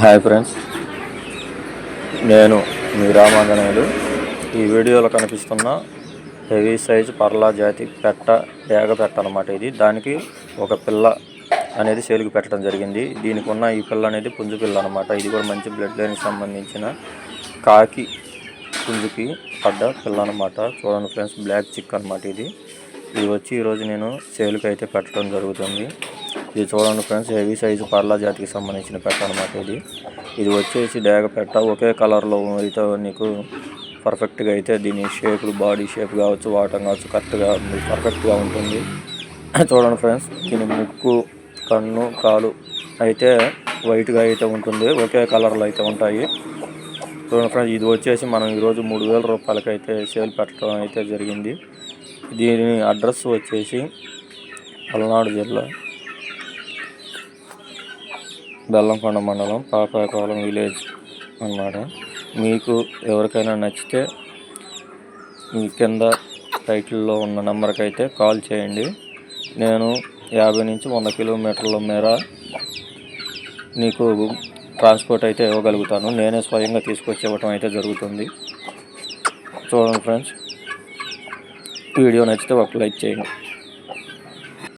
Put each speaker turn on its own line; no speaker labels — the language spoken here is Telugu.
Hi friends. నేను మీ రామాంజనేయులు. ఈ వీడియోలో కనిపిస్తున్న హెవీ సైజ్ పర్లా జాతి పెట్ట డేగ పెట్ట అనమాట ఇది. దానికి ఒక పిల్ల అనేది సేలుకి పెట్టడం జరిగింది. దీనికి ఉన్న ఈ పిల్ల అనేది పుంజు పిల్ల అనమాట ఇది కూడా మంచి బ్లడ్ లైన్కి సంబంధించిన కాకి పుంజుకి పడ్డ పిల్ల అనమాట చూడండి ఫ్రెండ్స్ బ్లాక్ చిక్ అనమాట ఇది. ఇది వచ్చి ఈరోజు నేను సేలుకి అయితే పెట్టడం జరుగుతుంది. ఇది చూడండి ఫ్రెండ్స్ హెవీ సైజు పర్లా జాతికి సంబంధించిన పెట్ట అనమాట ఇది. ఇది వచ్చేసి డేగ పెట్ట ఒకే కలర్లో అయితే నీకు పర్ఫెక్ట్గా అయితే దీని షేప్ బాడీ షేప్ కావచ్చు వాటం కావచ్చు కరెక్ట్గా పర్ఫెక్ట్గా ఉంటుంది. చూడండి ఫ్రెండ్స్ దీని ముక్కు కన్ను కాలు అయితే వైట్గా అయితే ఉంటుంది ఒకే కలర్లో అయితే ఉంటాయి. చూడండి ఫ్రెండ్స్ ఇది వచ్చేసి మనం ఈరోజు మూడు వేల రూపాయలకి అయితే సేల్ పెట్టడం అయితే జరిగింది. దీని అడ్రస్ వచ్చేసి పల్నాడు జిల్లా బెల్లంకొండ మండలం పాపాయపాలెం విలేజ్ అన్నమాట. మీకు ఎవరికైనా నచ్చితే మీ కింద టైటిల్లో ఉన్న నెంబర్కి అయితే కాల్ చేయండి. నేను యాభై నుంచి వంద కిలోమీటర్ల మేర నీకు ట్రాన్స్పోర్ట్ అయితే ఇవ్వగలుగుతాను. నేనే స్వయంగా తీసుకొచ్చి ఇవ్వటం అయితే జరుగుతుంది. చూడండి ఫ్రెండ్స్ వీడియో నచ్చితే ఒక లైక్ చేయండి.